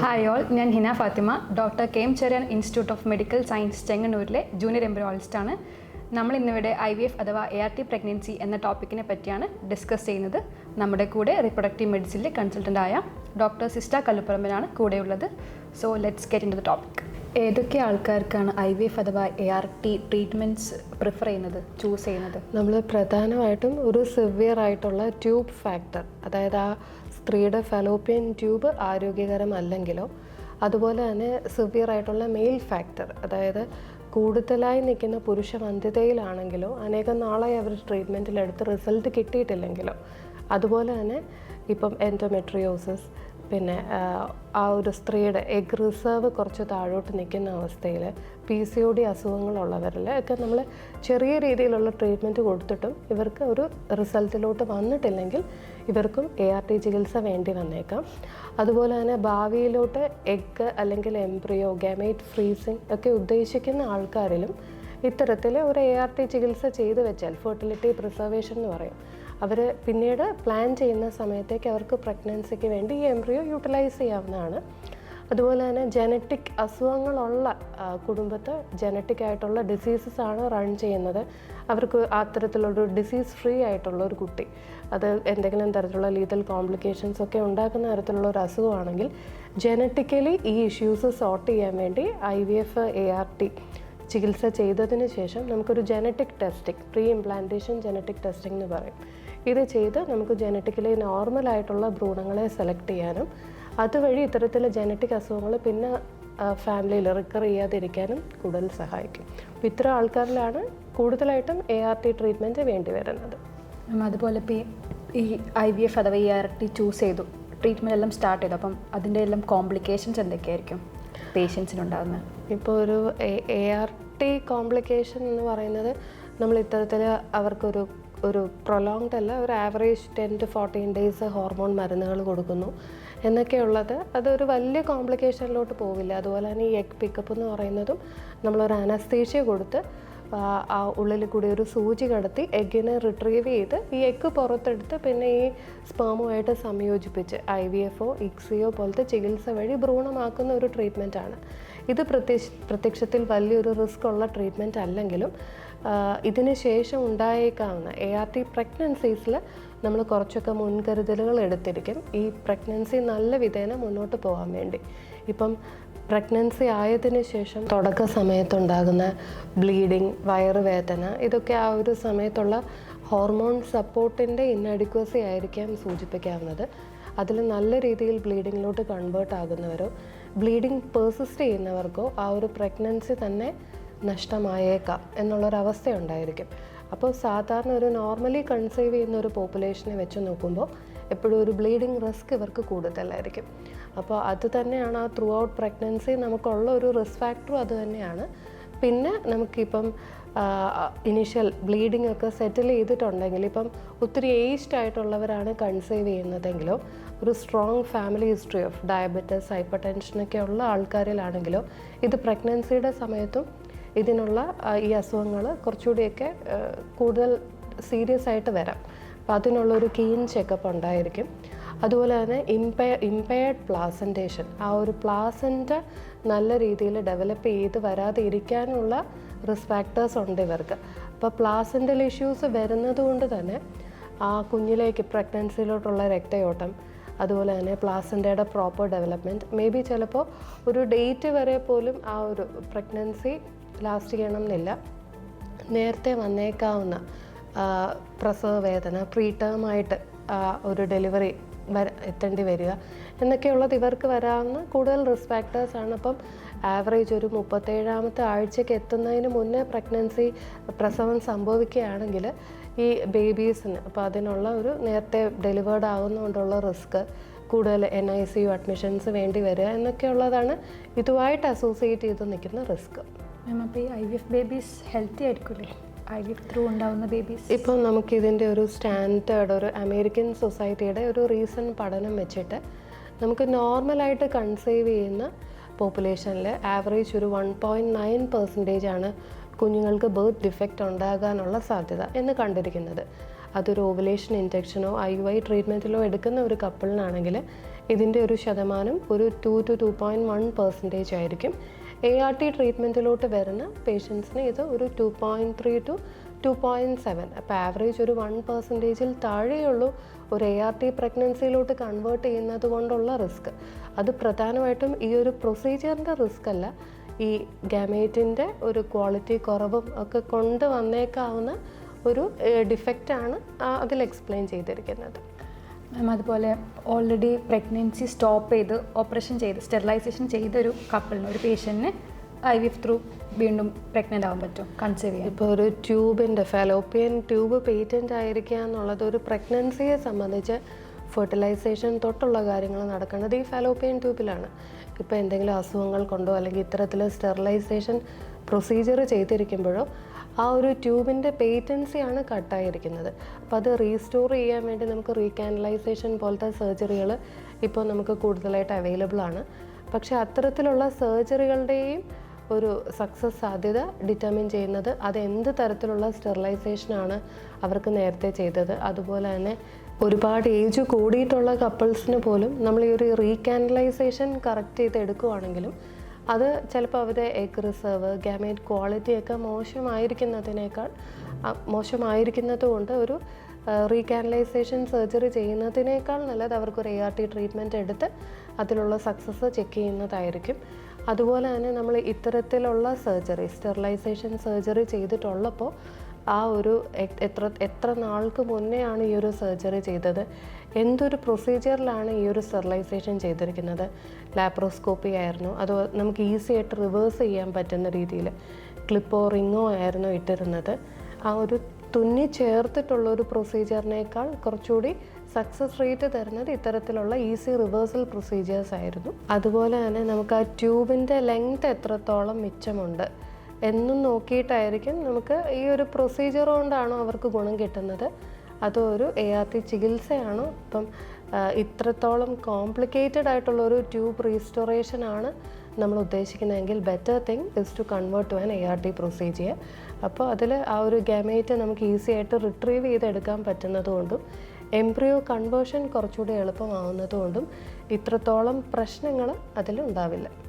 Hi all ഞാൻ Hina Fathima. Doctor K M Cherian institute of medical science ചെങ്ങന്നൂരിലെ junior embryologist ആണ്. നമ്മൾ ഇന്നിവിടെ I V F അഥവാ A R T pregnancy എന്ന ടോപ്പിക്കിനെ പറ്റിയാണ് ഡിസ്കസ് ചെയ്യുന്നത്. നമ്മുടെ കൂടെ റിപ്രൊഡക്റ്റീവ് മെഡിസിനിലെ കൺസൾട്ടന്റ് ആയ ഡോക്ടർ സിസ്റ്റ കല്ലുപ്പറമ്പനാണ് കൂടെയുള്ളത് so let's get into the topic ഏതൊക്കെ ആൾക്കാർക്കാണ് ഐ വി എഫ് അഥവാ A R T treatments prefer ചെയ്യുന്നത് ചൂസ് ചെയ്യുന്നത്? നമ്മൾ പ്രധാനമായിട്ടും ഒരു സിവിയർ ആയിട്ടുള്ള ട്യൂബ് ഫാക്ടർ അതായത് ആ സ്ത്രീയുടെ ഫെലോപ്പിയൻ ട്യൂബ് ആരോഗ്യകരമല്ലെങ്കിലോ അതുപോലെ തന്നെ സിവിയർ ആയിട്ടുള്ള മെയിൽ ഫാക്ടർ അതായത് കൂടുതലായി നിൽക്കുന്ന പുരുഷ വന്ധ്യതയിലാണെങ്കിലോ അനേകം നാളായി അവർ ട്രീറ്റ്മെന്റിലെടുത്ത് റിസൾട്ട് കിട്ടിയിട്ടില്ലെങ്കിലോ അതുപോലെ തന്നെ ഇപ്പം എൻഡോമെട്രിയോസിസ് പിന്നെ ആ ഒരു സ്ത്രീയുടെ എഗ് റിസർവ് കുറച്ച് താഴോട്ട് നിൽക്കുന്ന അവസ്ഥയിൽ പി സി ഒ ഡി അസുഖങ്ങളുള്ളവരിൽ ഒക്കെ നമ്മൾ ചെറിയ രീതിയിലുള്ള ട്രീറ്റ്മെന്റ് കൊടുത്തിട്ടും ഇവർക്ക് ഒരു റിസൾട്ടിലോട്ട് വന്നിട്ടില്ലെങ്കിൽ ഇവർക്കും എ ആർ ടി ചികിത്സ വേണ്ടി വന്നേക്കാം. അതുപോലെ തന്നെ ഭാവിയിലോട്ട് എഗ്ഗ് അല്ലെങ്കിൽ എംബ്രിയോ ഗാമേറ്റ് ഫ്രീസിങ് ഒക്കെ ഉദ്ദേശിക്കുന്ന ആൾക്കാരിലും ഇത്തരത്തിൽ ഒരു എ ആർ ടി ചികിത്സ ചെയ്ത് വെച്ചാൽ ഫെർട്ടിലിറ്റി പ്രിസർവേഷൻ എന്ന് പറയും അവർ പിന്നീട് പ്ലാൻ ചെയ്യുന്ന സമയത്തേക്ക് അവർക്ക് പ്രഗ്നൻസിക്ക് വേണ്ടി ഈ എംബ്രിയോ യൂട്ടിലൈസ് ചെയ്യാവുന്നതാണ്. അതുപോലെ തന്നെ ജനറ്റിക് അസുഖങ്ങളുള്ള കുടുംബത്തെ ജനറ്റിക് ആയിട്ടുള്ള ഡിസീസസ് ആണ് റൺ ചെയ്യുന്നത്. അവർക്ക് അത്തരത്തിലൊരു ഡിസീസ് ഫ്രീ ആയിട്ടുള്ള ഒരു കുട്ടി. അത് എന്തെങ്കിലും തരത്തിലുള്ള ലീതൽ കോംപ്ലിക്കേഷൻസ് ഒക്കെ ഉണ്ടാക്കുന്ന തരത്തിലുള്ള ഒരു അസുഖമാണെങ്കിൽ ജനറ്റിക്കലി ഈ ഇഷ്യൂസ് സോർട്ട് ചെയ്യാൻ വേണ്ടി I V F A R T ചികിത്സ ചെയ്തതിന് ശേഷം നമുക്കൊരു genetic testing pre implantation genetic testing എന്ന് പറയും. ഇത് ചെയ്ത് നമുക്ക് ജനറ്റിക്കലി നോർമൽ ആയിട്ടുള്ള ഭ്രൂണങ്ങളെ സെലക്ട് ചെയ്യാനും അതുവഴി ഇത്തരത്തിലെ ജനറ്റിക് അസുഖങ്ങൾ പിന്നെ ഫാമിലിയിൽ റിക്കർ ചെയ്യാതിരിക്കാനും കൂടുതൽ സഹായിക്കും. അപ്പോൾ ഇത്തരം ആൾക്കാരിലാണ് കൂടുതലായിട്ടും എ ആർ ടി ട്രീറ്റ്മെന്റ് വേണ്ടി വരുന്നത്. അതുപോലെ ഇപ്പോൾ ഈ ഐ വി എഫ് അഥവാ ഇ ആർ ടി ചൂസ് ചെയ്തു. ട്രീറ്റ്മെന്റ് എല്ലാം സ്റ്റാർട്ട് ചെയ്തു. അപ്പം അതിന്റെ എല്ലാം കോംപ്ലിക്കേഷൻസ് എന്തൊക്കെയായിരിക്കും പേഷ്യൻസിനുണ്ടാകുന്നത് ഇപ്പോൾ ഒരു എ ആർ ടി കോംപ്ലിക്കേഷൻ എന്ന് പറയുന്നത് നമ്മൾ ഇത്തരത്തിൽ അവർക്കൊരു ഒരു പ്രൊലോങ്ഡ് അല്ല ഒരു average ten to fourteen days hormone മരുന്നുകൾ കൊടുക്കുന്നു. എന്നൊക്കെയുള്ളത് അതൊരു വലിയ കോംപ്ലിക്കേഷനിലോട്ട് പോവില്ല. അതുപോലെ തന്നെ ഈ എഗ് പിക്കപ്പ് എന്ന് പറയുന്നതും നമ്മളൊരു അനസ്തേഷ്യ കൊടുത്ത് ആ ഉള്ളിൽ കൂടി ഒരു സൂചി കടത്തി എഗ്ഗിനെ റിട്രീവ് ചെയ്ത് ഈ എഗ്ഗ് പുറത്തെടുത്ത് പിന്നെ ഈ സ്പേമുമായിട്ട് സംയോജിപ്പിച്ച് ഐ വി എഫോ ഇക്സിയോ പോലത്തെ ചികിത്സ വഴി ഭ്രൂണമാക്കുന്ന ഒരു ട്രീറ്റ്മെന്റാണ് ഇത് പ്രത്യക്ഷ പ്രത്യക്ഷത്തിൽ വലിയൊരു റിസ്ക് ഉള്ള ട്രീറ്റ്മെന്റ് അല്ലെങ്കിലും ഇതിന് ശേഷം ഉണ്ടായേക്കാവുന്ന എ ആർ ടി പ്രഗ്നൻസീസിൽ നമ്മൾ കുറച്ചൊക്കെ മുൻകരുതലുകൾ എടുത്തിരിക്കും. ഈ പ്രഗ്നൻസി നല്ല വിധേന മുന്നോട്ട് പോകാൻ വേണ്ടി. ഇപ്പം പ്രഗ്നൻസി ആയതിനു ശേഷം തുടക്ക സമയത്തുണ്ടാകുന്ന ബ്ലീഡിങ് വയറുവേദന ഇതൊക്കെ ആ ഒരു സമയത്തുള്ള ഹോർമോൺ സപ്പോർട്ടിന്റെ ഇന്നഡിക്വസി ആയിരിക്കാം സൂചിപ്പിക്കാവുന്നത്. അതിൽ നല്ല രീതിയിൽ ബ്ലീഡിങ്ങിലോട്ട് കൺവേർട്ട് ആകുന്നവരോ ബ്ലീഡിങ് പേഴ്സിസ്റ്റ് ചെയ്യുന്നവർക്കോ ആ ഒരു പ്രഗ്നൻസി തന്നെ നഷ്ടമായേക്കാം എന്നുള്ളൊരവസ്ഥയുണ്ടായിരിക്കും. അപ്പോൾ സാധാരണ ഒരു നോർമലി കൺസീവ് ചെയ്യുന്ന ഒരു പോപ്പുലേഷനെ വെച്ച് നോക്കുമ്പോൾ എപ്പോഴും ഒരു ബ്ലീഡിങ് റിസ്ക് ഇവർക്ക് കൂടുതലായിരിക്കും. അപ്പോൾ അത് തന്നെയാണ് ആ ത്രൂ ഔട്ട് പ്രഗ്നൻസി നമുക്കുള്ള ഒരു റിസ്ക് ഫാക്ടറും അത് തന്നെയാണ്. പിന്നെ നമുക്കിപ്പം ഇനീഷ്യൽ ബ്ലീഡിംഗ് ഒക്കെ സെറ്റിൽ ചെയ്തിട്ടുണ്ടെങ്കിൽ ഇപ്പം ഒത്തിരി ഏജ്ഡ് ആയിട്ടുള്ളവരാണ് കൺസീവ് ചെയ്യുന്നതെങ്കിലോ ഒരു strong family history of diabetes hyper ടെൻഷനൊക്കെ ഉള്ള ആൾക്കാരിലാണെങ്കിലോ ഇത് പ്രഗ്നൻസിയുടെ സമയത്തും ഇതിനുള്ള ഈ അസുഖങ്ങൾ കുറച്ചുകൂടിയൊക്കെ കൂടുതൽ സീരിയസ് ആയിട്ട് വരാം. അപ്പോൾ അതിനുള്ളൊരു കീൻ ചെക്കപ്പ് ഉണ്ടായിരിക്കും. അതുപോലെ തന്നെ ഇമ്പയ ഇമ്പയർഡ് പ്ലാസന്റേഷൻ ആ ഒരു പ്ലാസന്റ് നല്ല രീതിയിൽ ഡെവലപ്പ് ചെയ്ത് വരാതെ ഇരിക്കാനുള്ള റിസ്ക് ഫാക്ടേഴ്സ് ഉണ്ട് ഇവർക്ക്. അപ്പോൾ പ്ലാസന്റൽ ഇഷ്യൂസ് വരുന്നത് കൊണ്ട് തന്നെ ആ കുഞ്ഞിലേക്ക് പ്രഗ്നൻസിയിലോട്ടുള്ള രക്തയോട്ടം അതുപോലെ തന്നെ പ്ലാസന്റയുടെ പ്രോപ്പർ ഡെവലപ്മെന്റ് മേ ബി ചിലപ്പോൾ ഒരു ഡേറ്റ് വരെ പോലും ആ ഒരു പ്രഗ്നൻസി ലാസ്റ്റ് ചെയ്യണം എന്നില്ല നേരത്തെ വന്നേക്കാവുന്ന പ്രസവ വേദന പ്രീ ടേമായിട്ട് ഒരു ഡെലിവറി വര എത്തേണ്ടി വരിക എന്നൊക്കെയുള്ളത് ഇവർക്ക് വരാവുന്ന കൂടുതൽ റിസ്ക് ഫാക്ടേഴ്സ് ആണ്. അപ്പം ആവറേജ് ഒരു മുപ്പത്തേഴാമത്തെ ആഴ്ചയ്ക്ക് എത്തുന്നതിന് മുന്നേ പ്രഗ്നൻസി പ്രസവം സംഭവിക്കുകയാണെങ്കിൽ ഈ ബേബീസിന് അപ്പോൾ അതിനുള്ള ഒരു നേരത്തെ ഡെലിവേർഡ് ആകുന്നതുകൊണ്ടുള്ള റിസ്ക് കൂടുതൽ N I C U admissions വേണ്ടി വരിക എന്നൊക്കെയുള്ളതാണ് ഇതുമായിട്ട് അസോസിയേറ്റ് ചെയ്ത് നിൽക്കുന്ന risk. Ma'am I V F babies healthy ആയിരിക്കില്ലേ I V F through ഉണ്ടാവുന്ന ബേബീസ് ഇപ്പം നമുക്കിതിന്റെ ഒരു സ്റ്റാൻഡേർഡ് ഒരു അമേരിക്കൻ സൊസൈറ്റിയുടെ ഒരു റീസൺ പഠനം വെച്ചിട്ട് നമുക്ക് നോർമലായിട്ട് കൺസീവ് ചെയ്യുന്ന പോപ്പുലേഷനിൽ ആവറേജ് ഒരു വൺ പോയിന്റ് നയൻ പെർസെന്റേജ് ആണ് കുഞ്ഞുങ്ങൾക്ക് ബർത്ത് ഡിഫക്റ്റ് ഉണ്ടാകാനുള്ള സാധ്യത എന്ന് കണ്ടിരിക്കുന്നത്. അതൊരു ഓവുലേഷൻ ഇൻജെക്ഷനോ ഐ ഐ ട്രീറ്റ്മെന്റിലോ എടുക്കുന്ന ഒരു കപ്പിളിനാണെങ്കിൽ ഇതിന്റെ ഒരു ശതമാനം ഒരു two to two point one percentage ആയിരിക്കും. എ ആർ ടി ട്രീറ്റ്മെന്റിലോട്ട് വരുന്ന പേഷ്യൻസിന് ഇത് ഒരു two point three to two point seven അപ്പോൾ ആവറേജ് ഒരു വൺ പെർസെന്റേജിൽ താഴെയുള്ളൂ ഒരു എ ആർ ടി പ്രഗ്നൻസിയിലോട്ട് കൺവേർട്ട് ചെയ്യുന്നത് കൊണ്ടുള്ള റിസ്ക് അത് പ്രധാനമായിട്ടും ഈ ഒരു പ്രൊസീജിയറിന്റെ റിസ്ക് അല്ല. ഈ ഗാമേറ്റിന്റെ ഒരു ക്വാളിറ്റി കുറവും ഒക്കെ കൊണ്ടുവന്നേക്കാവുന്ന ഒരു ഡിഫക്റ്റാണ് അതിൽ എക്സ്പ്ലെയിൻ ചെയ്തിരിക്കുന്നത്. മാം അതുപോലെ ഓൾറെഡി പ്രഗ്നൻസി സ്റ്റോപ്പ് ചെയ്ത് ഓപ്പറേഷൻ ചെയ്ത് സ്റ്റെറിലൈസേഷൻ ചെയ്തൊരു കപ്പിളിന് ഒരു പേഷ്യന്റിന് ഐ വി എഫ് ത്രൂ വീണ്ടും പ്രഗ്നന്റ് ആവാൻ പറ്റും കൺസീവ് ചെയ്യാൻ. ഇപ്പോൾ ഒരു ട്യൂബിന്റെ ഫെലോപ്പിയൻ ട്യൂബ് പേറ്റന്റ് ആയിരിക്കുക എന്നുള്ളത് ഒരു പ്രഗ്നൻസിയെ സംബന്ധിച്ച് ഫെർട്ടിലൈസേഷൻ തൊട്ടുള്ള കാര്യങ്ങൾ നടക്കുന്നത് ഈ ഫെലോപ്പിയൻ ട്യൂബിലാണ് ഇപ്പോൾ എന്തെങ്കിലും അസുഖങ്ങൾ കൊണ്ടോ അല്ലെങ്കിൽ ഇത്തരത്തിൽ സ്റ്റെറിലൈസേഷൻ പ്രൊസീജിയർ ചെയ്തിരിക്കുമ്പോഴോ ആ ഒരു ട്യൂബിന്റെ പേറ്റൻസിയാണ് കട്ടായിരിക്കുന്നത്. അപ്പോൾ അത് റീസ്റ്റോർ ചെയ്യാൻ വേണ്ടി നമുക്ക് റീകാനലൈസേഷൻ പോലത്തെ സർജറികൾ ഇപ്പോൾ നമുക്ക് കൂടുതലായിട്ട് അവൈലബിൾ ആണ്. പക്ഷേ അത്തരത്തിലുള്ള സർജറികളുടെയും ഒരു സക്സസ് സാധ്യത ഡിറ്റർമിൻ ചെയ്യുന്നത് അത് എന്ത് തരത്തിലുള്ള സ്റ്റെറിലൈസേഷനാണ് അവർക്ക് നേരത്തെ ചെയ്തത്. അതുപോലെ തന്നെ ഒരുപാട് ഏജ് കൂടിയിട്ടുള്ള കപ്പിൾസിന് പോലും നമ്മൾ ഈ ഒരു റീകാനലൈസേഷൻ കറക്റ്റ് ചെയ്ത് എടുക്കുവാണെങ്കിലും അത് ചിലപ്പോൾ അവരുടെ എഗ് റിസർവ് ഗാമേറ്റ് ക്വാളിറ്റിയൊക്കെ മോശമായിരിക്കുന്നതിനേക്കാൾ മോശമായിരിക്കുന്നത് കൊണ്ട് ഒരു റീകാനലൈസേഷൻ സർജറി ചെയ്യുന്നതിനേക്കാൾ നല്ലത് അവർക്കൊരു എ ആർ ടി ട്രീറ്റ്മെന്റ് എടുത്ത് അതിലുള്ള സക്സസ് ചെക്ക് ചെയ്യുന്നതായിരിക്കും. അതുപോലെ തന്നെ നമ്മൾ ഇത്തരത്തിലുള്ള സർജറി സ്റ്റെറിലൈസേഷൻ സർജറി ചെയ്തിട്ടുള്ളപ്പോൾ ആ ഒരു എത്ര എത്ര നാൾക്ക് മുന്നെയാണ് ഈ ഒരു സർജറി ചെയ്തത്? എന്തൊരു പ്രൊസീജിയറിലാണ് ഈ ഒരു സ്റ്റെറിലൈസേഷൻ ചെയ്തിരിക്കുന്നത്? ലാപ്രോസ്കോപ്പി ആയിരുന്നു. അതോ നമുക്ക് ഈസി ആയിട്ട് റിവേഴ്സ് ചെയ്യാൻ പറ്റുന്ന രീതിയിൽ ക്ലിപ്പോ റിങ്ങോ ആയിരുന്നു ഇട്ടിരുന്നത്. ആ ഒരു തുന്നി ചേർത്തിട്ടുള്ള ഒരു പ്രൊസീജിയറിനേക്കാൾ കുറച്ചുകൂടി സക്സസ് റേറ്റ് തരുന്നത് ഇത്തരത്തിലുള്ള ഈസി റിവേഴ്സൽ പ്രൊസീജിയേഴ്സ് ആയിരുന്നു. അതുപോലെ തന്നെ നമുക്ക് ആ ട്യൂബിന്റെ ലെങ്ത് എത്രത്തോളം മിച്ചമുണ്ട്? എന്നും നോക്കിയിട്ടായിരിക്കും നമുക്ക് ഈ ഒരു പ്രൊസീജിയർ കൊണ്ടാണോ അവർക്ക് ഗുണം കിട്ടുന്നത്. അതോ ഒരു എ ആർ ടി ചികിത്സയാണോ? ഇപ്പം ഇത്രത്തോളം കോംപ്ലിക്കേറ്റഡ് ആയിട്ടുള്ള ഒരു ട്യൂബ് റീസ്റ്റോറേഷൻ ആണ് നമ്മൾ ഉദ്ദേശിക്കുന്നതെങ്കിൽ better thing is to convert to an A R T procedure അപ്പോൾ അതിൽ ആ ഒരു ഗ്യാമേറ്റ് നമുക്ക് ഈസി ആയിട്ട് റിട്രീവ് ചെയ്തെടുക്കാൻ പറ്റുന്നതുകൊണ്ടും എംബ്രിയോ കൺവേർഷൻ കുറച്ചുകൂടി എളുപ്പമാവുന്നതുകൊണ്ടും ഇത്രത്തോളം പ്രശ്നങ്ങൾ അതിൽ ഉണ്ടാവില്ല